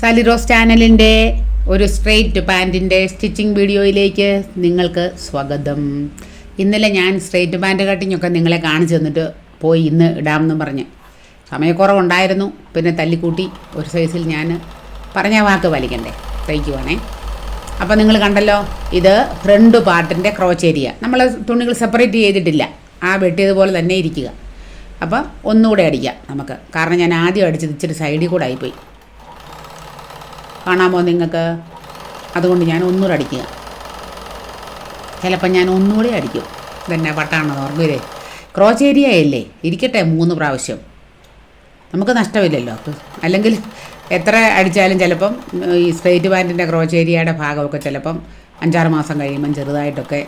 സാലിറോസ് ചാനലിന്റെ ഒരു straight പാന്റിന്റെ stitching വീഡിയോയിലേക്ക് നിങ്ങൾക്ക് സ്വാഗതം. ഇന്നലെ ഞാൻ സ്ട്രെയിറ്റ് പാന്റ് കട്ടിങ്ങൊക്കെ നിങ്ങളെ കാണിച്ചു തന്നിട്ട് പോയി ഇന്ന് ഇടാമെന്ന് പറഞ്ഞ്. സമയക്കുറവുണ്ടായിരുന്നു. പിന്നെ തല്ലിക്കൂട്ടി ഒരു സൈസിൽ ഞാൻ പറഞ്ഞ വാക്ക് വലിക്കണ്ടേ? തയ്ക്കുവാണേ അപ്പോൾ നിങ്ങൾ കണ്ടല്ലോ ഇത് ഫ്രണ്ട് പാർട്ടിന്റെ ക്രോച്ച് ഏരിയ. നമ്മൾ തുണികൾ സെപ്പറേറ്റ് ചെയ്തിട്ടില്ല. ആ വെട്ടിയതുപോലെ തന്നെ ഇരിക്കുക. അപ്പം ഒന്നുകൂടെ അടിക്കാം നമുക്ക്. കാരണം ഞാൻ ആദ്യം അടിച്ചത് ഇച്ചിരി സൈഡിൽ കൂടെ ആയിപ്പോയി. കാണാമോ നിങ്ങൾക്ക്? അതുകൊണ്ട് ഞാൻ ഒന്നുകൂടെ അടിക്കുക. ചിലപ്പോൾ ഞാൻ ഒന്നുകൂടെ അടിക്കും. ഇതന്നെ പട്ടാണെന്ന് ഓർമ്മയില്ലേ ക്രോച്ച് ഏരിയ അല്ലേ ഇരിക്കട്ടെ മൂന്ന് പ്രാവശ്യം. നമുക്ക് നഷ്ടമില്ലല്ലോ. അല്ലെങ്കിൽ എത്ര അടിച്ചാലും ചിലപ്പം ഈ സ്ട്രേറ്റ് പാന്റിന്റെ ക്രോച്ച് ഏരിയയുടെ ഭാഗമൊക്കെ ചിലപ്പം അഞ്ചാറ് മാസം കഴിയുമ്പം ചെറുതായിട്ടൊക്കെ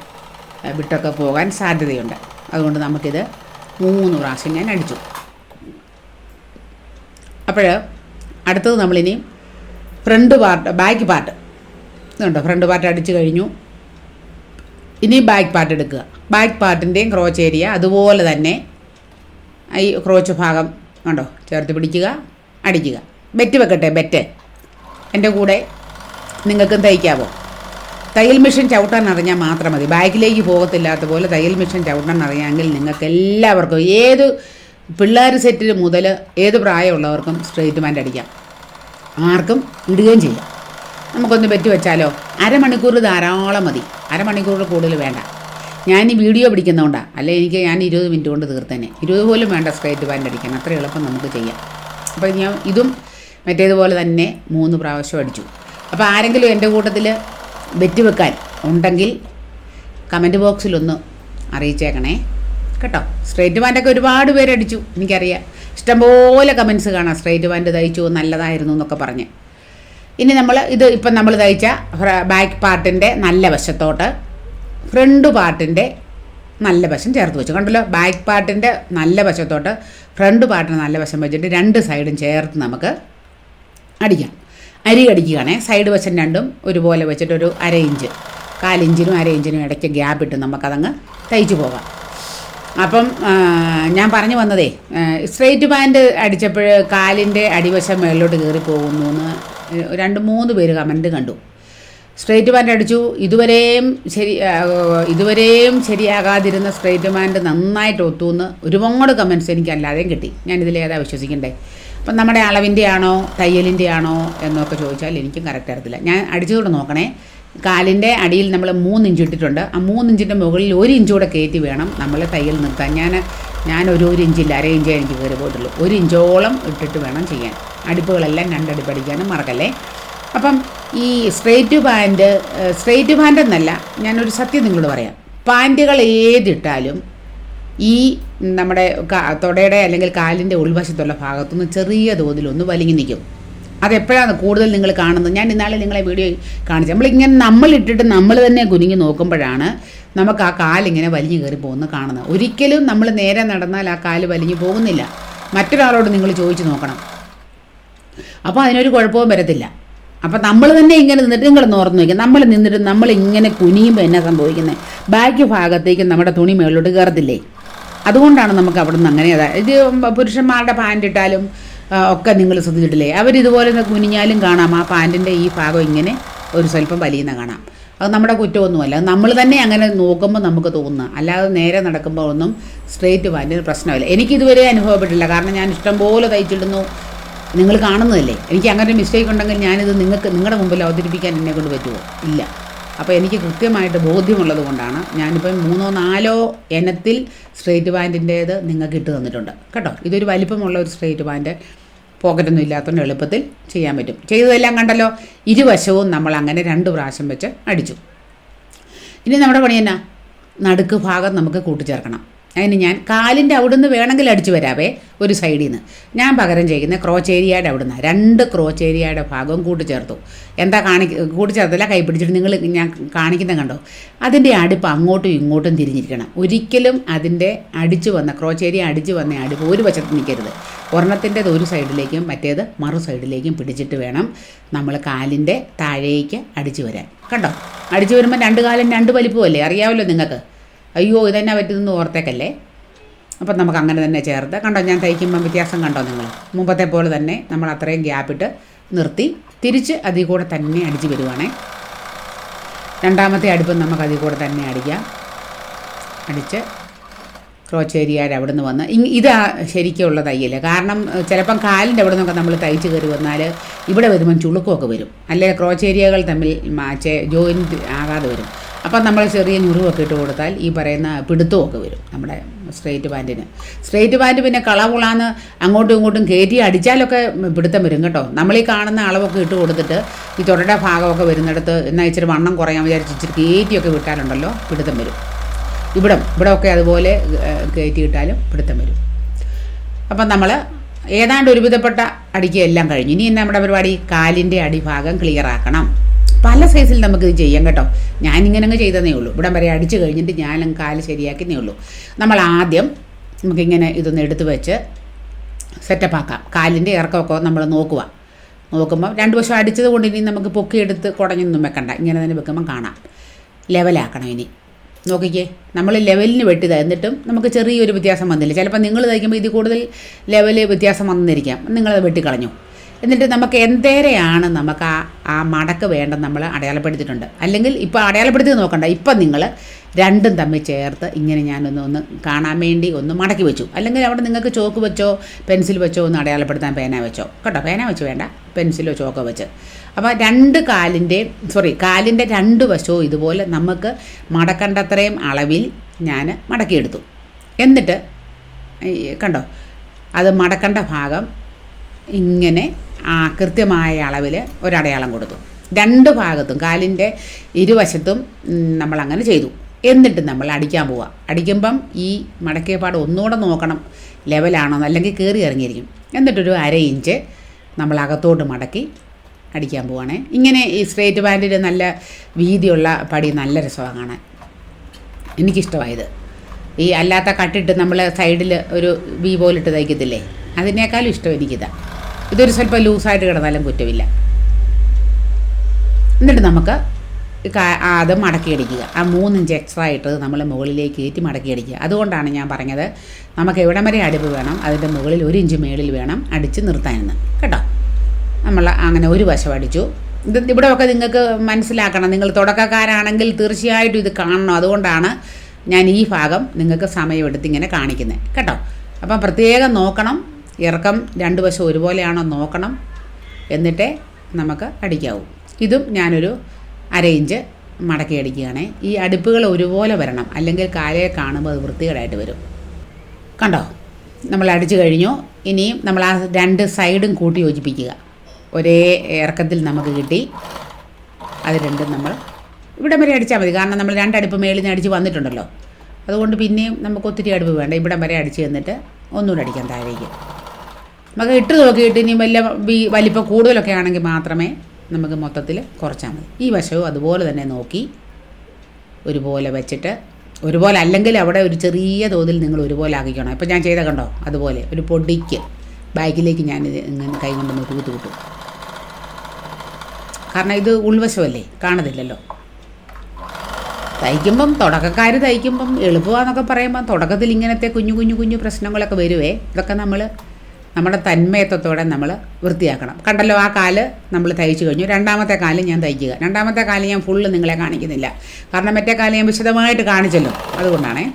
വിട്ടൊക്കെ പോകാൻ സാധ്യതയുണ്ട്. അതുകൊണ്ട് നമുക്കിത് മൂന്ന് പ്രാവശ്യം ഞാൻ അടിച്ചു. അപ്പോൾ അടുത്തത് നമ്മളിനി ഫ്രണ്ട് പാർട്ട് ബാക്ക് പാർട്ട്. ഇതുണ്ടോ? ഫ്രണ്ട് പാർട്ട് അടിച്ചു കഴിഞ്ഞു. ഇനി ബാക്ക് പാർട്ട് എടുക്കുക. ബാക്ക് പാർട്ടിന്റെയും ക്രോച്ച് ഏരിയ അതുപോലെ തന്നെ ഈ ക്രോച്ച് ഭാഗം കണ്ടോ? ചേർത്ത് പിടിക്കുക അടിക്കുക. ബെറ്റ് വെക്കട്ടെ ബെറ്റ്. എന്റെ കൂടെ നിങ്ങൾക്കും തയ്ക്കാവോ? തയ്യൽ മെഷീൻ ചവിട്ടാൻ അറിഞ്ഞാൽ മാത്രം മതി. ബാക്കിലേക്ക് പോകത്തില്ലാത്ത പോലെ തയ്യൽ മെഷീൻ ചവിട്ടാൻ അറിയാമെങ്കിൽ നിങ്ങൾക്ക് എല്ലാവർക്കും ഏത് പിള്ളേർ സെറ്റിൽ മുതൽ ഏത് പ്രായമുള്ളവർക്കും സ്ട്രെയിറ്റ് പാന്റ് അടിക്കാം. ആർക്കും ഇടുകയും ചെയ്യാം. നമുക്കൊന്ന് പറ്റി വെച്ചാലോ? അരമണിക്കൂർ ധാരാളം മതി. അരമണിക്കൂറിൽ കൂടുതൽ വേണ്ട. ഞാൻ ഈ വീഡിയോ പിടിക്കുന്നതുകൊണ്ടാണ് അല്ലെ എനിക്ക് ഞാൻ ഇരുപത് മിനിറ്റ് കൊണ്ട് തീർത്തേനെ. ഇരുപത് പോലും വേണ്ട സ്ട്രൈറ്റ് പാന്റ് അടിക്കാൻ. അത്ര എളുപ്പം നമുക്ക് ചെയ്യാം. അപ്പോൾ ഞാൻ ഇതും മറ്റേതുപോലെ തന്നെ മൂന്ന് പ്രാവശ്യം അടിച്ചു. അപ്പോൾ ആരെങ്കിലും എന്റെ കൂട്ടത്തിൽ ബെറ്റ് വെക്കാൻ ഉണ്ടെങ്കിൽ കമന്റ് ബോക്സിലൊന്ന് അറിയിച്ചേക്കണേ. കേട്ടോ? സ്ട്രൈറ്റ് പാന്റൊക്കെ ഒരുപാട് പേരടിച്ചു. എനിക്കറിയാം. ഇഷ്ടംപോലെ കമൻസ് കാണാം. സ്ട്രൈറ്റ് പാന്റ് തയ്ച്ചു നല്ലതായിരുന്നു എന്നൊക്കെ പറഞ്ഞ്. ഇനി നമ്മൾ ഇത് ഇപ്പം നമ്മൾ തയ്ച്ച ബാക്ക് പാർട്ടിന്റെ നല്ല വശത്തോട്ട് ഫ്രണ്ട് പാർട്ടിന്റെ നല്ല വശം ചേർത്ത് വെച്ചു. കണ്ടല്ലോ? ബാക്ക് പാർട്ടിന്റെ നല്ല വശത്തോട്ട് ഫ്രണ്ട് പാർട്ടിന് നല്ല വശം വെച്ചിട്ട് രണ്ട് സൈഡും ചേർത്ത് നമുക്ക് അടിക്കാം. അരി അടിക്കുകയാണേ സൈഡ് വശം രണ്ടും ഒരുപോലെ വെച്ചിട്ടൊരു അര ഇഞ്ച് കാലിഞ്ചിനും അര ഇഞ്ചിനും ഇടയ്ക്ക് ഗ്യാപ്പ് ഇട്ട് നമുക്കതങ്ങ് തയ്ച്ചു പോകാം. അപ്പം ഞാൻ പറഞ്ഞു വന്നതേ സ്ട്രെയിറ്റ് പാന്റ് അടിച്ചപ്പോൾ കാലിന്റെ അടിവശം മേളിലോട്ട് കയറി പോകുന്നു എന്ന് രണ്ട് മൂന്ന് പേര് കമന്റ് കണ്ടു. സ്ട്രെയിറ്റ് പാന്റ് അടിച്ചു. ഇതുവരെയും ശരി ഇതുവരെയും ശരിയാകാതിരുന്ന സ്ട്രെയിറ്റ് പാന്റ് നന്നായിട്ട് ഒത്തു എന്ന് ഒരുപാട് കമന്റ്സ് എനിക്ക് അല്ലാതെയും കിട്ടി. ഞാനിതിൽ ഏതാ വിശ്വസിക്കണ്ടേ? അപ്പം നമ്മുടെ അളവിന്റെ ആണോ തയ്യലിന്റെ ആണോ എന്നൊക്കെ ചോദിച്ചാൽ എനിക്കും കറക്റ്റ് അറിയത്തില്ല. ഞാൻ അടിച്ചതുകൊണ്ട് നോക്കണേ. കാലിന്റെ അടിയിൽ നമ്മൾ മൂന്നിഞ്ച് ഇട്ടിട്ടുണ്ട്. ആ മൂന്നിഞ്ചിന്റെ മുകളിൽ ഒരു ഇഞ്ച് കൂടെ കയറ്റി വേണം നമ്മൾ തയ്യൽ നിർത്താൻ. ഞാൻ ഞാൻ ഒരു ഇഞ്ചില്ല അര ഇഞ്ചേ എനിക്ക് കയറി പോയിട്ടുള്ളൂ. ഒരു ഇഞ്ചോളം ഇട്ടിട്ട് വേണം ചെയ്യാൻ. അടുപ്പുകളെല്ലാം രണ്ടടിപ്പ് അടിക്കാനും മറക്കല്ലേ? അപ്പം ഈ സ്ട്രേറ്റ് പാന്റ് സ്ട്രേറ്റ് പാന്റ് എന്നല്ല ഞാനൊരു സത്യം നിങ്ങളോട് പറയാം. പാന്റുകൾ ഏതിട്ടാലും ഈ നമ്മുടെ തൊടയുടെ അല്ലെങ്കിൽ കാലിന്റെ ഉൾവശത്തുള്ള ഭാഗത്തുനിന്ന് ചെറിയ തോതിലൊന്ന് വലിങ്ങി നിൽക്കും. അതെപ്പോഴാണ് കൂടുതൽ നിങ്ങൾ കാണുന്നത്? ഞാൻ ഇന്നാളെ നിങ്ങളെ വീഡിയോ കാണിച്ചു നമ്മളിങ്ങനെ നമ്മളിട്ടിട്ട് നമ്മൾ തന്നെ കുനിങ്ങി നോക്കുമ്പോഴാണ് നമുക്ക് ആ കാലിങ്ങനെ വലിഞ്ഞു കയറി പോകുന്നത് കാണുന്നത്. ഒരിക്കലും നമ്മൾ നേരെ നടന്നാൽ ആ കാൽ വലിഞ്ഞു പോകുന്നില്ല. മറ്റൊരാളോട് നിങ്ങൾ ചോദിച്ചു നോക്കണം. അപ്പോൾ അതിനൊരു കുഴപ്പവും വരത്തില്ല. അപ്പം നമ്മൾ തന്നെ ഇങ്ങനെ നിന്നിട്ട് നിങ്ങൾ നോർന്ന് നോക്കുക നമ്മൾ നിന്നിട്ട് നമ്മൾ ഇങ്ങനെ കുനിയുമ്പോൾ എന്നാ സംഭവിക്കുന്നത് ബാക്കി ഭാഗത്തേക്ക് നമ്മുടെ തുണി മേളിലോട്ട് കയറത്തില്ലേ? അതുകൊണ്ടാണ് നമുക്ക് അവിടെ നിന്ന് അങ്ങനെ ഇത് പുരുഷന്മാരുടെ പാന്റ് ഇട്ടാലും ഒക്കെ നിങ്ങൾ ശ്രദ്ധിച്ചിട്ടില്ലേ? അവരിതുപോലെ കുനിഞ്ഞാലും കാണാം. ആ പാന്റിന്റെ ഈ ഭാഗം ഇങ്ങനെ ഒരു സ്വല്പം വലിയുന്ന കാണാം. അത് നമ്മുടെ കുറ്റമൊന്നുമല്ല. നമ്മൾ തന്നെ അങ്ങനെ നോക്കുമ്പോൾ നമുക്ക് തോന്നുക അല്ലാതെ നേരെ നടക്കുമ്പോൾ ഒന്നും സ്ട്രെയിറ്റ് പാന്റിന് പ്രശ്നമില്ല. എനിക്കിതുവരെ അനുഭവപ്പെട്ടില്ല കാരണം ഞാൻ ഇഷ്ടം പോലെ തയ്ച്ചിടുന്നു. നിങ്ങൾ കാണുന്നതല്ലേ? എനിക്ക് അങ്ങനെ ഒരു മിസ്റ്റേക്ക് ഉണ്ടെങ്കിൽ ഞാനിത് നിങ്ങൾക്ക് നിങ്ങളുടെ മുമ്പിൽ അവതരിപ്പിക്കാൻ എന്നെ കൊണ്ട് പറ്റുമോ? ഇല്ല. അപ്പോൾ എനിക്ക് കൃത്യമായിട്ട് ബോധ്യമുള്ളത് കൊണ്ടാണ് ഞാനിപ്പം മൂന്നോ നാലോ ഇനത്തിൽ സ്ട്രെയിറ്റ് പാന്റിന്റേത് നിങ്ങൾക്ക് ഇട്ട് തന്നിട്ടുണ്ട്. കേട്ടോ? ഇതൊരു വലിപ്പമുള്ള ഒരു സ്ട്രെയിറ്റ് പാന്റ് പോക്കറ്റൊന്നും ഇല്ലാത്തതുകൊണ്ട് എളുപ്പത്തിൽ ചെയ്യാൻ പറ്റും. ചെയ്തതെല്ലാം കണ്ടല്ലോ? ഇരുവശവും നമ്മൾ അങ്ങനെ രണ്ട് പ്രാവശ്യം വെച്ച് അടിച്ചു. ഇനി നമ്മുടെ പണി എന്നാ? നടുക്ക് ഭാഗം നമുക്ക് കൂട്ടിച്ചേർക്കണം. അതിന് ഞാൻ കാലിന്റെ അവിടുന്ന് വേണമെങ്കിൽ അടിച്ചു വരാവേ ഒരു സൈഡിൽ നിന്ന് ഞാൻ പകരം ചെയ്യുന്ന ക്രോച്ച് ഏരിയയുടെ അവിടുന്ന്. രണ്ട് ക്രോച്ച് ഏരിയയുടെ ഭാഗവും കൂട്ടിച്ചേർത്തു. എന്താ കാണിക്ക കൂട്ടിച്ചേർത്തല്ല കൈ പിടിച്ചിട്ട് നിങ്ങൾ ഞാൻ കാണിക്കുന്ന കണ്ടോ? അതിന്റെ അടുപ്പ് അങ്ങോട്ടും ഇങ്ങോട്ടും തിരിഞ്ഞിരിക്കണം. ഒരിക്കലും അതിന്റെ അടിച്ചു വന്ന ക്രോച്ച് ഏരിയ അടിച്ചു വന്ന അടുപ്പ് ഒരു വശത്ത് നിൽക്കരുത്. ഒരെണ്ണത്തിന്റെത് ഒരു സൈഡിലേക്കും മറ്റേത് മറു സൈഡിലേക്കും പിടിച്ചിട്ട് വേണം നമ്മൾ കാലിന്റെ താഴേക്ക് അടിച്ചു വരാൻ. കണ്ടോ? അടിച്ചു വരുമ്പോൾ രണ്ട് കാലം രണ്ട് വലിപ്പമല്ലേ അറിയാമല്ലോ നിങ്ങൾക്ക്. അയ്യോ ഇതെന്നാ പറ്റുമെന്ന് ഓർത്തേക്കല്ലേ? അപ്പം നമുക്ക് അങ്ങനെ തന്നെ ചേർത്ത്. കണ്ടോ ഞാൻ തയ്ക്കുമ്പം വ്യത്യാസം കണ്ടോ നിങ്ങൾ? മുമ്പത്തെ പോലെ തന്നെ നമ്മൾ അത്രയും ഗ്യാപ്പിട്ട് നിർത്തി. തിരിച്ച് അതിൽ കൂടെ തന്നെ അടിച്ച് വരുവാണേ. രണ്ടാമത്തെ അടുപ്പം നമുക്ക് അതിൽ കൂടെ തന്നെ അടിക്കാം. അടിച്ച് ക്രോച്ചേരിയാർ അവിടെ നിന്ന് വന്ന്. ഇതാ ശരിക്കുള്ള തയ്യൽ കാരണം ചിലപ്പം കാലിന്റെ അവിടെ നിന്നൊക്കെ നമ്മൾ തയ്ച്ച് കയറി വന്നാൽ ഇവിടെ വരുമ്പം ചുളുക്കമൊക്കെ വരും. അല്ലെങ്കിൽ ക്രോച്ചേരിയകൾ തമ്മിൽ മാച്ച് ജോയിന്റ് ആകാതെ വരും. അപ്പം നമ്മൾ ചെറിയ ഞുറിവൊക്കെ ഇട്ട് കൊടുത്താൽ ഈ പറയുന്ന പിടുത്തമൊക്കെ വരും നമ്മുടെ സ്ട്രെയിറ്റ് പാന്റിന് സ്ട്രെയിറ്റ് പാന്റ് പിന്നെ കളകുളാന്ന് അങ്ങോട്ടും ഇങ്ങോട്ടും കയറ്റി അടിച്ചാലൊക്കെ പിടുത്തം വരും കേട്ടോ. നമ്മൾ ഈ കാണുന്ന അളവൊക്കെ ഇട്ട് കൊടുത്തിട്ട് ഈ തൊടയുടെ ഭാഗമൊക്കെ വരുന്നിടത്ത് എന്നാൽ ഇച്ചിരി വണ്ണം കുറയാൻ വിചാരിച്ച് ഇച്ചിരി കയറ്റിയൊക്കെ വിട്ടാലുണ്ടല്ലോ പിടുത്തം വരും. ഇവിടം ഇവിടമൊക്കെ അതുപോലെ കയറ്റി ഇട്ടാലും പിടുത്തം വരും. അപ്പം നമ്മൾ ഏതാണ്ട് ഒരുവിധപ്പെട്ട അടിക്ക് എല്ലാം കഴിഞ്ഞു. ഇനി നമ്മുടെ പരിപാടി കാലിന്റെ അടിഭാഗം ക്ലിയർ ആക്കണം. പല സൈസിൽ നമുക്കിത് ചെയ്യാം കേട്ടോ. ഞാനിങ്ങനെ അങ്ങ് ചെയ്തതേ ഉള്ളൂ. ഇവിടം വരെ അടിച്ചു കഴിഞ്ഞിട്ട് ഞാനും കാൽ ശരിയാക്കുന്നേ ഉള്ളൂ. നമ്മൾ ആദ്യം നമുക്കിങ്ങനെ ഇതൊന്ന് എടുത്ത് വെച്ച് സെറ്റപ്പ് ആക്കാം. കാലിന്റെ ഇറക്കമൊക്കെ നമ്മൾ നോക്കുക. നോക്കുമ്പോൾ രണ്ട് വശം അടിച്ചത് കൊണ്ട് ഇനി നമുക്ക് പൊക്കിയെടുത്ത് കുടഞ്ഞൊന്നും വെക്കണ്ട. ഇങ്ങനെ തന്നെ വെക്കുമ്പോൾ കാണാം. ലെവലാക്കണം ഇനി. നോക്കിക്കേ. നമ്മൾ ലെവലിന് വെട്ടിയത്. എന്നിട്ടും നമുക്ക് ചെറിയൊരു വ്യത്യാസം വന്നില്ല. ചിലപ്പോൾ നിങ്ങൾ തയ്ക്കുമ്പോൾ ഇത് കൂടുതൽ ലെവൽ വ്യത്യാസം വന്നിരിക്കാം. നിങ്ങളത് വെട്ടിക്കളഞ്ഞു. എന്നിട്ട് നമുക്ക് എന്തേരെയാണ് നമുക്ക് ആ ആ മടക്ക് വേണ്ടത് നമ്മൾ അടയാളപ്പെടുത്തിയിട്ടുണ്ട്. അല്ലെങ്കിൽ ഇപ്പോൾ അടയാളപ്പെടുത്തി നോക്കണ്ട. ഇപ്പം നിങ്ങൾ രണ്ടും തമ്മിൽ ചേർത്ത് ഇങ്ങനെ ഞാനൊന്ന് ഒന്ന് കാണാൻ വേണ്ടി ഒന്ന് മടക്കി വെച്ചു. അല്ലെങ്കിൽ അവിടെ നിങ്ങൾക്ക് ചോക്ക് വെച്ചോ പെൻസിൽ വെച്ചോ ഒന്ന് അടയാളപ്പെടുത്താൻ പേന വെച്ചോ. കേട്ടോ പേന വെച്ച് വേണ്ട പെൻസിലോ ചോക്കോ വെച്ച്. അപ്പോൾ രണ്ട് കാലിന്റെ സോറി കാലിന്റെ രണ്ട് വശവും ഇതുപോലെ നമുക്ക് മടക്കണ്ടത്രയും അളവിൽ ഞാൻ മടക്കിയെടുത്തു. എന്നിട്ട് കണ്ടോ അത് മടക്കേണ്ട ഭാഗം ഇങ്ങനെ കൃത്യമായ അളവിൽ ഒരടയാളം കൊടുത്തു. രണ്ട് ഭാഗത്തും കാലിന്റെ ഇരുവശത്തും നമ്മളങ്ങനെ ചെയ്തു. എന്നിട്ട് നമ്മൾ അടിക്കാൻ പോവുക അടിക്കുമ്പം ഈ മടക്കിയ പാട് ഒന്നുകൂടെ നോക്കണം ലെവലാണോ അല്ലെങ്കിൽ കയറി ഇറങ്ങിയിരിക്കും. എന്നിട്ടൊരു അര ഇഞ്ച് നമ്മൾ അകത്തോട്ട് മടക്കി അടിക്കാൻ പോവാണേ. ഇങ്ങനെ ഈ സ്ട്രേറ്റ് പാന്റിൽ നല്ല വീതിയുള്ള പടി നല്ല രസമാണ് കാണാൻ. എനിക്കിഷ്ടമായത്. ഈ അല്ലാത്ത കട്ടിട്ട് നമ്മൾ സൈഡിൽ ഒരു വി പോലിട്ട് തയ്ക്കത്തില്ലേ? അതിനേക്കാളും ഇഷ്ടം എനിക്കിതാ. ഇതൊരു സ്വല്പം ലൂസായിട്ട് കിടന്നാലും കുറ്റമില്ല. എന്നിട്ട് നമുക്ക് അത് മടക്കിയടിക്കുക. ആ മൂന്നിഞ്ച് എക്സ്ട്രാ ആയിട്ട് നമ്മൾ മുകളിലേക്ക് കയറ്റി മടക്കിയടിക്കുക. അതുകൊണ്ടാണ് ഞാൻ പറഞ്ഞത് നമുക്ക് എവിടം വരെ അടുപ്പ് വേണം അതിന്റെ മുകളിൽ ഒരു ഇഞ്ച് മേളിൽ വേണം അടിച്ച് നിർത്താനെന്ന്. കേട്ടോ? നമ്മൾ അങ്ങനെ ഒരു വശം അടിച്ചു. ഇത് ഇവിടെയൊക്കെ നിങ്ങൾക്ക് മനസ്സിലാക്കണം. നിങ്ങൾ തുടക്കക്കാരാണെങ്കിൽ തീർച്ചയായിട്ടും ഇത് കാണണം. അതുകൊണ്ടാണ് ഞാൻ ഈ ഭാഗം നിങ്ങൾക്ക് സമയമെടുത്ത് ഇങ്ങനെ കാണിക്കുന്നത്. കേട്ടോ? അപ്പം പ്രത്യേകം നോക്കണം. ഇറക്കം രണ്ട് വശം ഒരുപോലെയാണോ നോക്കണം എന്നിട്ടേ നമുക്ക് അടിക്കാവൂ. ഇതും ഞാനൊരു അര ഇഞ്ച് മടക്കി അടിക്കുകയാണേ. ഈ അടുപ്പുകൾ ഒരുപോലെ വരണം. അല്ലെങ്കിൽ കാലയെ കാണുമ്പോൾ അത് വൃത്തികേടായിട്ട് വരും. കണ്ടോ? നമ്മൾ അടിച്ചു കഴിഞ്ഞു. ഇനിയും നമ്മൾ ആ രണ്ട് സൈഡും കൂട്ടി യോജിപ്പിക്കുക. ഒരേ ഇറക്കത്തിൽ നമുക്ക് കിട്ടി. അത് രണ്ടും നമ്മൾ ഇവിടെ വരെ അടിച്ചാൽ മതി. കാരണം നമ്മൾ രണ്ടടുപ്പ് മേളിൽ നിന്ന് അടിച്ച് വന്നിട്ടുണ്ടല്ലോ. അതുകൊണ്ട് പിന്നെയും നമുക്ക് ഒത്തിരി അടുപ്പ് വേണ്ട. ഇവിടം വരെ അടിച്ച് തന്നിട്ട് ഒന്നുകൂടെ അടിക്കാം താഴേക്ക്. നമുക്ക് ഇട്ട് നോക്കിയിട്ട് ഇനി വലിയ വലിപ്പം കൂടുതലൊക്കെ ആണെങ്കിൽ മാത്രമേ നമുക്ക് മൊത്തത്തിൽ കുറച്ചാൽ മതി. ഈ വശവും അതുപോലെ തന്നെ നോക്കി ഒരുപോലെ വെച്ചിട്ട് ഒരുപോലെ അല്ലെങ്കിൽ അവിടെ ഒരു ചെറിയ തോതിൽ നിങ്ങൾ ഒരുപോലെ ആക്കിക്കണം. ഇപ്പം ഞാൻ ചെയ്ത കണ്ടോ? അതുപോലെ ഒരു പൊടിക്ക് ബാഗിലേക്ക് ഞാൻ ഇങ്ങനെ കൈ കൊണ്ടൊന്ന് തൂത്ത് കിട്ടും. കാരണം ഇത് ഉൾവശമല്ലേ? കാണത്തില്ലല്ലോ തയ്ക്കുമ്പം തുടക്കക്കാർ തയ്ക്കുമ്പം എളുപ്പമാണെന്നൊക്കെ പറയുമ്പം തുടക്കത്തിൽ ഇങ്ങനത്തെ കുഞ്ഞു കുഞ്ഞു കുഞ്ഞു പ്രശ്നങ്ങളൊക്കെ വരുവേ. ഇതൊക്കെ നമ്മൾ നമ്മുടെ തന്മയത്വത്തോടെ നമ്മൾ വൃത്തിയാക്കണം. കണ്ടല്ലോ ആ കാൽ നമ്മൾ തയ്ച്ചു കഴിഞ്ഞു. രണ്ടാമത്തെ കാൽ ഞാൻ തയ്ക്കുക. രണ്ടാമത്തെ കാൽ ഞാൻ ഫുള്ള് നിങ്ങളെ കാണിക്കുന്നില്ല. കാരണം മറ്റേ കാൽ ഞാൻ വിശദമായിട്ട് കാണിച്ചല്ലോ. അതുകൊണ്ടാണേ.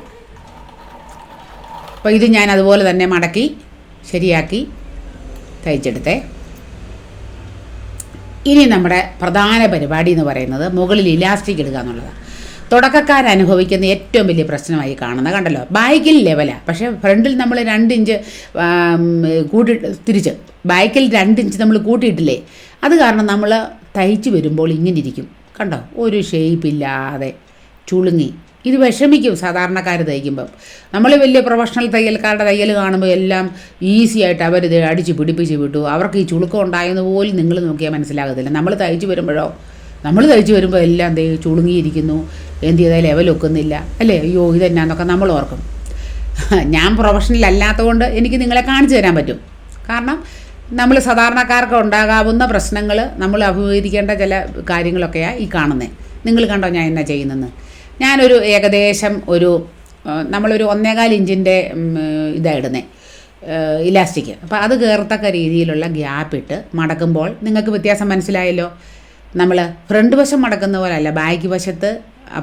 അപ്പോൾ ഇത് ഞാൻ അതുപോലെ തന്നെ മടക്കി ശരിയാക്കി തയ്ച്ചെടുത്തേ. ഇനി നമ്മുടെ പ്രധാന പരിപാടി എന്ന് പറയുന്നത് മുകളിൽ ഇലാസ്റ്റിക് ഇടുക എന്നുള്ളതാണ്. തുടക്കക്കാർ അനുഭവിക്കുന്ന ഏറ്റവും വലിയ പ്രശ്നമായി കാണുന്നത് കണ്ടല്ലോ? ബാക്കിൽ ലെവലാണ് പക്ഷേ ഫ്രണ്ടിൽ നമ്മൾ രണ്ട് ഇഞ്ച് കൂടി കൂട്ടി തിരിച്ച്. ബാക്കിൽ രണ്ട് ഇഞ്ച് നമ്മൾ കൂട്ടിയിട്ടില്ലേ? അത് കാരണം നമ്മൾ തയ്ച്ച് വരുമ്പോൾ ഇങ്ങനെ ഇരിക്കും. കണ്ടോ? ഒരു ഷേപ്പില്ലാതെ ചുളുങ്ങി. ഇത് വിഷമിക്കും സാധാരണക്കാർ തയ്ക്കുമ്പം. നമ്മൾ വലിയ പ്രൊഫഷണൽ തയ്യൽക്കാരുടെ തയ്യൽ കാണുമ്പോൾ എല്ലാം ഈസി ആയിട്ട് അവരിത് അടിച്ച് പിടിപ്പിച്ച് വിട്ടു. അവർക്ക് ഈ ചുളുക്കം ഉണ്ടായെന്ന് പോലും നിങ്ങൾ നോക്കിയാൽ മനസ്സിലാകത്തില്ല. നമ്മൾ തയ്ച്ച് വരുമ്പോഴോ? നമ്മൾ തയ്ച്ച് വരുമ്പോൾ എല്ലാം ദേ ചുളുങ്ങിയിരിക്കുന്നു. എന്ത് ചെയ്താൽ ലെവൽ ഒക്കുന്നില്ല അല്ലേ? അയ്യോ ഇതെന്നാന്നൊക്കെ നമ്മൾ ഓർക്കും. ഞാൻ പ്രൊഫഷണൽ അല്ലാത്തതുകൊണ്ട് എനിക്ക് നിങ്ങളെ കാണിച്ചു തരാൻ പറ്റും. കാരണം നമ്മൾ സാധാരണക്കാർക്ക് ഉണ്ടാകാവുന്ന പ്രശ്നങ്ങൾ നമ്മൾ അഭിമുഖീകരിക്കേണ്ട ചില കാര്യങ്ങളൊക്കെയാണ് ഈ കാണുന്നത് നിങ്ങൾ കണ്ടോ ഞാൻ എന്നാ ചെയ്യുന്നെന്ന് ഞാനൊരു ഏകദേശം ഒരു നമ്മളൊരു ഒന്നേകാൽ ഇഞ്ചിന്റെ ഇതാണ് ഇടുന്നത് ഇലാസ്റ്റിക്. അപ്പോൾ അത് കയറത്തക്ക രീതിയിലുള്ള ഗ്യാപ്പ് ഇട്ട് മടക്കുമ്പോൾ നിങ്ങൾക്ക് വ്യത്യാസം മനസ്സിലായല്ലോ. നമ്മൾ ഫ്രണ്ട് വശം മടക്കുന്ന പോലെയല്ല ബാക്ക് വശത്ത്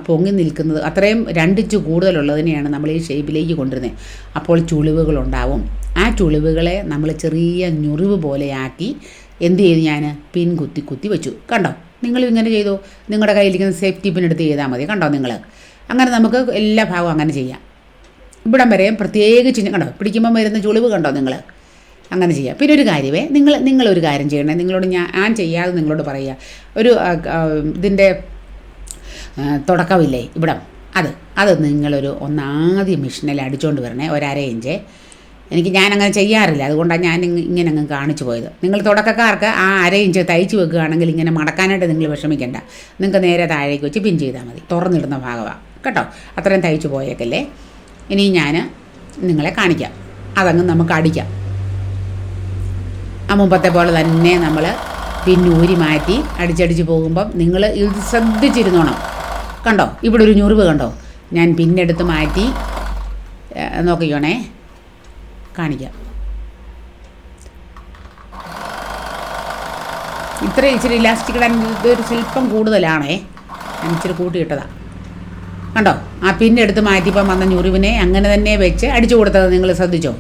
പൊങ്ങി നിൽക്കുന്നത് അത്രയും രണ്ടിച്ച് കൂടുതലുള്ളതിനെയാണ് നമ്മൾ ഈ ഷേപ്പിലേക്ക് കൊണ്ടുവരുന്നത്. അപ്പോൾ ചുളിവുകളുണ്ടാവും. ആ ചുളിവുകളെ നമ്മൾ ചെറിയ ഞുറിവ് പോലെയാക്കി എന്ത് ചെയ്തു ഞാൻ? പിൻ കുത്തി കുത്തി വെച്ചു. കണ്ടോ? നിങ്ങൾ ഇങ്ങനെ ചെയ്തു. നിങ്ങളുടെ കയ്യിലിരിക്കുന്ന സേഫ്റ്റി പിൻ എടുത്ത് ചെയ്താൽ മതി. കണ്ടോ നിങ്ങൾ? അങ്ങനെ നമുക്ക് എല്ലാ ഭാഗവും അങ്ങനെ ചെയ്യാം. ഇവിടം വരെയും പ്രത്യേകിച്ച് കണ്ടോ? പിടിക്കുമ്പം വരുന്ന ചുളിവ് കണ്ടോ നിങ്ങൾ? അങ്ങനെ ചെയ്യാം. പിന്നെ ഒരു കാര്യമേ നിങ്ങൾ നിങ്ങളൊരു കാര്യം ചെയ്യണേ. നിങ്ങളോട് ഞാൻ ഞാൻ ചെയ്യാതെ നിങ്ങളോട് പറയുക. ഒരു ഇതിന്റെ തുടക്കമില്ലേ? ഇവിടം. അത്. അത് നിങ്ങളൊരു ഒന്നാദ്യം മിഷനിൽ അടിച്ചുകൊണ്ട് വരണേ ഒരര ഇഞ്ച്. എനിക്ക് ഞാനങ്ങനെ ചെയ്യാറില്ല. അതുകൊണ്ടാണ് ഞാൻ ഇങ്ങ- ഇങ്ങനെ അങ്ങ് കാണിച്ചു പോയത്. നിങ്ങൾ തുടക്കക്കാർക്ക് ആ അര ഇഞ്ച് തയ്ച്ച് വെക്കുകയാണെങ്കിൽ ഇങ്ങനെ മടക്കാനായിട്ട് നിങ്ങൾ വിഷമിക്കേണ്ട. നിങ്ങൾക്ക് നേരെ താഴേക്ക് വെച്ച് പിൻ ചെയ്താൽ മതി. തുറന്നിടുന്ന ഭാഗമാണ് കേട്ടോ? അത്രയും തയ്ച്ചു പോയേക്കല്ലേ? ഇനി ഞാൻ നിങ്ങളെ കാണിക്കാം. അതങ്ങ് നമുക്ക് അടിക്കാം. ആ മുമ്പത്തെ പോലെ തന്നെ നമ്മൾ പിന്നൂരി മാറ്റി അടിച്ചടിച്ച് പോകുമ്പം നിങ്ങൾ ഇത് ശ്രദ്ധിച്ചിരുന്നോണം. കണ്ടോ? ഇവിടെ ഒരു ഞുറിവ് കണ്ടോ? ഞാൻ പിന്നെടുത്ത് മാറ്റി നോക്കിക്കോണേ. കാണിക്കാം. ഇത്ര ഇച്ചിരി ഇലാസ്റ്റിക് ഇടാൻ ഇതൊരു ശില്പം കൂടുതലാണേ. ഞാൻ ഇച്ചിരി കൂട്ടിയിട്ടതാണ് കണ്ടോ? ആ പിന്നെടുത്ത് മാറ്റിയപ്പം വന്ന ഞുറിവിനെ അങ്ങനെ തന്നെ വെച്ച് അടിച്ചു കൊടുത്തത് നിങ്ങൾ ശ്രദ്ധിച്ചോ?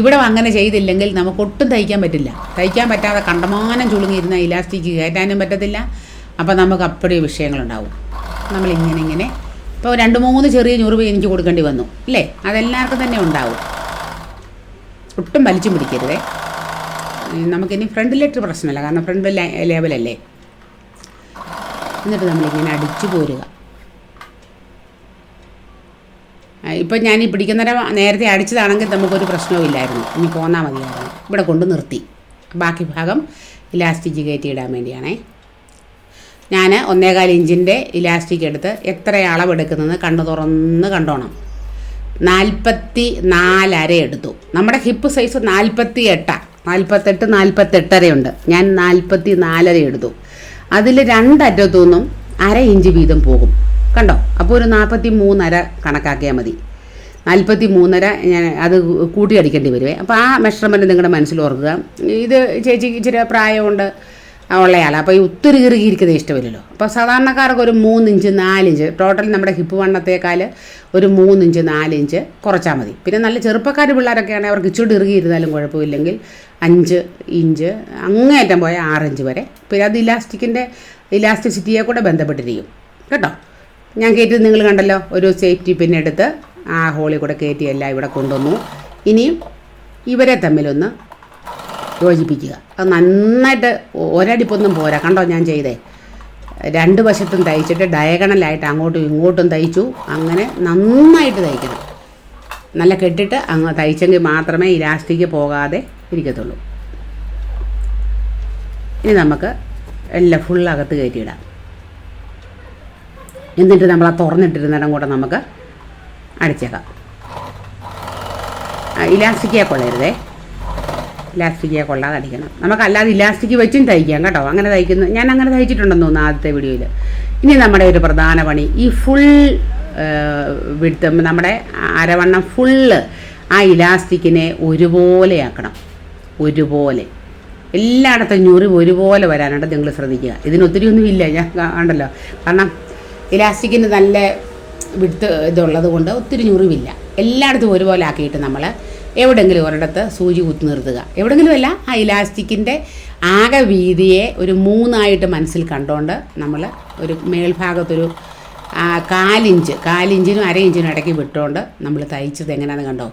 ഇവിടെ അങ്ങനെ ചെയ്തില്ലെങ്കിൽ നമുക്ക് ഒട്ടും തയ്ക്കാൻ പറ്റില്ല. തയ്ക്കാൻ പറ്റാതെ കണ്ടമാനം ചുളുങ്ങിയിരുന്ന ഇലാസ്റ്റിക് കയറ്റാനും പറ്റത്തില്ല. അപ്പം നമുക്ക് അപ്പടി വിഷയങ്ങളുണ്ടാവും. നമ്മളിങ്ങനെ ഇങ്ങനെ. ഇപ്പോൾ രണ്ട് മൂന്ന് ചെറിയ ഞുറിവ് എനിക്ക് കൊടുക്കേണ്ടി വന്നു. അല്ലേ അതെല്ലാവർക്കും തന്നെ ഉണ്ടാവും. ഒട്ടും വലിച്ചും പിടിക്കരുതേ. നമുക്കിനി ഫ്രണ്ട് ലെറ്റർ പ്രശ്നമല്ല. കാരണം ഫ്രണ്ട് ലേബലല്ലേ എന്നിട്ട് നമ്മളിങ്ങനെ അടിച്ചു പോരുക. ഇപ്പം ഞാൻ ഈ പിടിക്കുന്നവരെ നേരത്തെ അടിച്ചതാണെങ്കിൽ നമുക്കൊരു പ്രശ്നവുമില്ലായിരുന്നു ഇനി പോന്നാൽ മതിയായിരുന്നു. ഇവിടെ കൊണ്ട് നിർത്തി. ബാക്കി ഭാഗം ഇലാസ്റ്റിക് കയറ്റി ഇടാൻ വേണ്ടിയാണേ. ഞാൻ ഒന്നേകാൽ ഇഞ്ചിന്റെ ഇലാസ്റ്റിക് എടുത്ത് എത്ര അളവെടുക്കുന്നതെന്ന് കണ്ണു തുറന്ന് കണ്ടോണം. നാൽപ്പത്തി നാലര എടുത്തു. നമ്മുടെ ഹിപ്പ് സൈസ് നാൽപ്പത്തി എട്ടാണ് നാൽപ്പത്തെട്ട് നാൽപ്പത്തെട്ടരയുണ്ട് ഞാൻ നാൽപ്പത്തി നാലര എടുത്തു. അതിൽ രണ്ടറ്റത്തുനിന്നും അര ഇഞ്ച് വീതം പോകും. കണ്ടോ? അപ്പോൾ ഒരു നാൽപ്പത്തി മൂന്നര കണക്കാക്കിയാൽ മതി. നാൽപ്പത്തി മൂന്നര ഞാൻ അത് കൂട്ടി അടിക്കേണ്ടി വരുവേ. അപ്പോൾ ആ മെഷർമെന്റ് നിങ്ങളുടെ മനസ്സിൽ ഓർക്കുക. ഇത് ചേച്ചിക്ക് ഇച്ചിരി പ്രായമുണ്ട്. ഉള്ളയാൾ അപ്പോൾ ഈ ഒത്തിരി കിറുകിയിരിക്കുന്നത് ഇഷ്ടമില്ലല്ലോ. അപ്പോൾ സാധാരണക്കാർക്ക് ഒരു മൂന്നിഞ്ച് നാലിഞ്ച് ടോട്ടൽ നമ്മുടെ ഹിപ്പ് വണ്ണത്തേക്കാൾ ഒരു മൂന്നിഞ്ച് നാലിഞ്ച് കുറച്ചാൽ മതി. പിന്നെ നല്ല ചെറുപ്പക്കാർ പിള്ളേരൊക്കെ ആണെങ്കിൽ അവർക്ക് ഇച്ചിരി ഇറുകിയിരുന്നാലും കുഴപ്പമില്ലെങ്കിൽ അഞ്ച് ഇഞ്ച് അങ്ങേറ്റം പോയ ആറിഞ്ച് വരെ. പിന്നെ അത് ഇലാസ്റ്റിക്കിന്റെ ഇലാസ്റ്റിസിറ്റിയെ കൂടെ ബന്ധപ്പെട്ടിരിക്കും. കേട്ടോ? ഞാൻ കയറ്റി നിങ്ങൾ കണ്ടല്ലോ? ഒരു സേഫ്റ്റി പിന്നെ എടുത്ത് ആ ഹോളിൽ കൂടെ കയറ്റിയെല്ലാം ഇവിടെ കൊണ്ടുവന്നു. ഇനിയും ഇവരെ തമ്മിലൊന്ന് യോജിപ്പിക്കുക. അത് നന്നായിട്ട് ഒരടിപ്പൊന്നും പോരാ. കണ്ടോ ഞാൻ ചെയ്തേ. രണ്ട് വശത്തും തയ്ച്ചിട്ട് ഡയഗണലായിട്ട് അങ്ങോട്ടും ഇങ്ങോട്ടും തയ്ച്ചു. അങ്ങനെ നന്നായിട്ട് തയ്ക്കണം. നല്ല കെട്ടിട്ട് അങ്ങ് തയ്ച്ചെങ്കിൽ മാത്രമേ ഇലാസ്റ്റിക് പോകാതെ ഇരിക്കത്തുള്ളൂ. ഇനി നമുക്ക് എല്ലാം ഫുൾ അകത്ത് കയറ്റിയിടാം. എന്നിട്ട് നമ്മൾ ആ തുറന്നിട്ടിരുന്നിടം കൂടെ നമുക്ക് അടിച്ചേക്കാം. ഇലാസ്റ്റിക്കേ കൊള്ളരുതേ. ഇലാസ്റ്റിക്കേ കൊള്ളാതെ അടിക്കണം നമുക്കല്ലാതെ ഇലാസ്റ്റിക് വെച്ചും തയ്ക്കാം കേട്ടോ. അങ്ങനെ തയ്ക്കുന്നു. ഞാൻ അങ്ങനെ തയ്ച്ചിട്ടുണ്ടെന്ന് തോന്നുന്നു ആദ്യത്തെ വീഡിയോയിൽ ഇനി നമ്മുടെ ഒരു പ്രധാന പണി. ഈ ഫുൾ വിടുത്ത് നമ്മുടെ അരവണ്ണം ഫുള്ള് ആ ഇലാസ്റ്റിക്കിനെ ഒരുപോലെ ആക്കണം. ഒരുപോലെ. എല്ലായിടത്തും ഞുറിവ് ഒരുപോലെ വരാനായിട്ട് നിങ്ങൾ ശ്രദ്ധിക്കുക. ഇതിനൊത്തിരി ഒന്നുമില്ല ഞാൻ കണ്ടല്ലോ. കാരണം ഇലാസ്റ്റിക്കിന് നല്ല വിടുത്ത് ഇതുള്ളത് കൊണ്ട് ഒത്തിരി ഞുറിവില്ല. എല്ലായിടത്തും ഒരുപോലെ ആക്കിയിട്ട് നമ്മൾ എവിടെങ്കിലും ഒരിടത്ത് സൂചി കുത്തി നിർത്തുക. എവിടെങ്കിലും അല്ല ആ ഇലാസ്റ്റിക്കിന്റെ ആകെ വീതിയെ ഒരു മൂന്നായിട്ട് മനസ്സിൽ കണ്ടുകൊണ്ട് നമ്മൾ ഒരു മേൽഭാഗത്തൊരു കാലിഞ്ച് കാലിഞ്ചിനും അര ഇഞ്ചിനും ഇടയ്ക്ക് വിട്ടുകൊണ്ട് നമ്മൾ തയ്ച്ചത് എങ്ങനെയാണെന്ന് കണ്ടോ?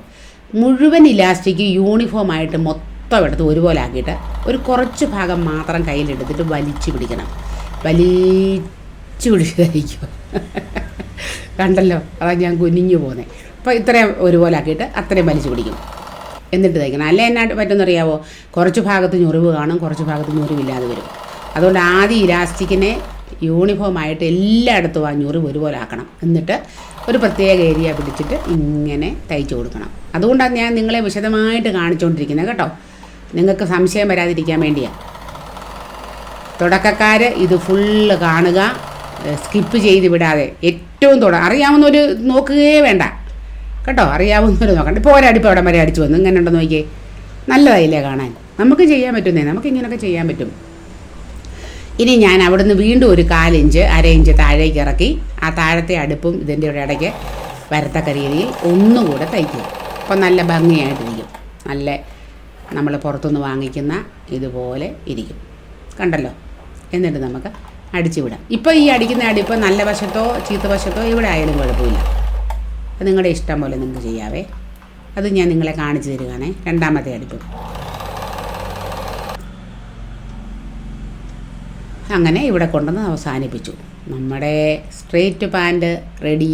മുഴുവൻ ഇലാസ്റ്റിക് യൂണിഫോമായിട്ട് മൊത്തം എടുത്ത് ഒരുപോലെ ആക്കിയിട്ട് ഒരു കുറച്ച് ഭാഗം മാത്രം കയ്യിലെടുത്തിട്ട് വലിച്ചു പിടിക്കണം. വലിച്ചു പിടിച്ച് തയ്ക്കും. കണ്ടല്ലോ? അതാ ഞാൻ കുനിഞ്ഞു പോകുന്നത് അപ്പോൾ ഇത്രയും ഒരുപോലെ ആക്കിയിട്ട് അത്രയും വലിച്ചു പിടിക്കും. എന്നിട്ട് തയ്ക്കണം അല്ലേ എന്നാ പറ്റുമെന്നറിയാവോ കുറച്ച് ഭാഗത്ത് ഞൊറിവ് കാണും കുറച്ച് ഭാഗത്ത് ഞൊറിവില്ലാതെ വരും. അതുകൊണ്ട് ആദ്യം ഇലാസ്റ്റിക്കിനെ യൂണിഫോമായിട്ട് എല്ലായിടത്തും ആ ഞൊറിവ് ഒരുപോലെ ആക്കണം എന്നിട്ട് ഒരു പ്രത്യേക ഏരിയ പിടിച്ചിട്ട് ഇങ്ങനെ തയ്ച്ചു കൊടുക്കണം. അതുകൊണ്ടാണ് ഞാൻ നിങ്ങളെ വിശദമായിട്ട് കാണിച്ചുകൊണ്ടിരിക്കുന്നത് കേട്ടോ. നിങ്ങൾക്ക് സംശയം വരാതിരിക്കാൻ വേണ്ടിയാണ് തുടക്കക്കാർ ഇത് ഫുള്ള് കാണുക. സ്കിപ്പ് ചെയ്ത് വിടാതെ ഏറ്റവും തുട അറിയാവുന്നവർ നോക്കുകയേ വേണ്ട. കേട്ടോ? അറിയാവുന്നവർ നോക്കണ്ട. ഇപ്പോൾ ഒരടിപ്പ് അവിടെ വരെ അടിച്ചു വന്നു? ഇങ്ങനെ ഉണ്ടെന്ന് നോക്കിയേ? നല്ലതായില്ലേ കാണാൻ? നമുക്ക് ചെയ്യാൻ പറ്റുന്നേ? നമുക്ക് ഇങ്ങനെയൊക്കെ ചെയ്യാൻ പറ്റും. ഇനി ഞാൻ അവിടുന്ന് വീണ്ടും ഒരു കാലിഞ്ച് അര ഇഞ്ച് താഴേക്ക് ഇറക്കി ആ താഴത്തെ അടുപ്പും ഇതിന്റെ ഒരു ഇടയ്ക്ക് വരത്തക്ക രീതിയിൽ ഒന്നുകൂടെ തയ്ക്കുക അപ്പോൾ നല്ല ഭംഗിയായിട്ടിരിക്കും. നല്ല നമ്മൾ പുറത്തുനിന്ന് വാങ്ങിക്കുന്ന ഇതുപോലെ ഇരിക്കും. കണ്ടല്ലോ? എന്നിട്ട് നമുക്ക് അടിച്ചു വിടാം. ഇപ്പോൾ ഈ അടിക്കുന്ന അടിപ്പ് നല്ല വശത്തോ ചീത്ത വശത്തോ ഇവിടെ ആയാലും കുഴപ്പമില്ല. അത് നിങ്ങളുടെ ഇഷ്ടം പോലെ നിങ്ങൾക്ക് ചെയ്യാവേ. അത് ഞാൻ നിങ്ങളെ കാണിച്ചു തരികയാണേ. രണ്ടാമത്തെ അടുപ്പ് അങ്ങനെ ഇവിടെ കൊണ്ടുവന്ന് അവസാനിപ്പിച്ചു. നമ്മുടെ സ്ട്രേറ്റ് പാന്റ് റെഡി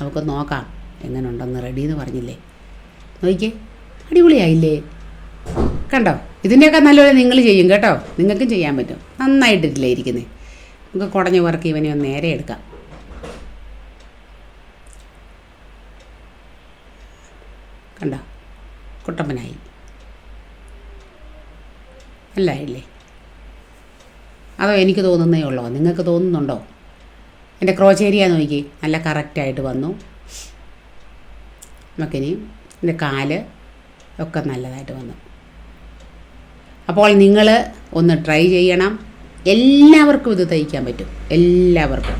നമുക്ക് നോക്കാം എങ്ങനെ ഉണ്ടെന്ന് റെഡി എന്ന് പറഞ്ഞില്ലേ? നോക്കിക്കേ അടിപൊളിയായില്ലേ? കണ്ടോ? ഇതിന്റെയൊക്കെ നല്ലപോലെ നിങ്ങൾ ചെയ്യും കേട്ടോ. നിങ്ങൾക്കും ചെയ്യാൻ പറ്റും. നന്നായിട്ടില്ലേ ഇരിക്കുന്നത് നമുക്ക് കുടഞ്ഞ് വർക്ക് ഇവനെ ഒന്ന് നേരെ എടുക്കാം. കണ്ടോ? കുട്ടപ്പനായി. ഇല്ലേ അതോ എനിക്ക് തോന്നുന്നേ ഉള്ളോ? നിങ്ങൾക്ക് തോന്നുന്നുണ്ടോ? എന്റെ ക്രോച്ചേരിയ നോക്കി നല്ല കറക്റ്റായിട്ട് വന്നു. നമുക്കിനി എന്റെ കാൽ ഒക്കെ നല്ലതായിട്ട് വന്നു. അപ്പോൾ നിങ്ങൾ ഒന്ന് ട്രൈ ചെയ്യണം. എല്ലാവർക്കും ഇത് തയ്ക്കാൻ പറ്റും. എല്ലാവർക്കും.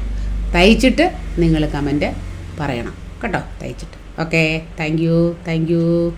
തയ്ച്ചിട്ട് നിങ്ങൾ കമന്റ് പറയണം. കേട്ടോ? തയ്ച്ചിട്ട്. Okay thank you thank you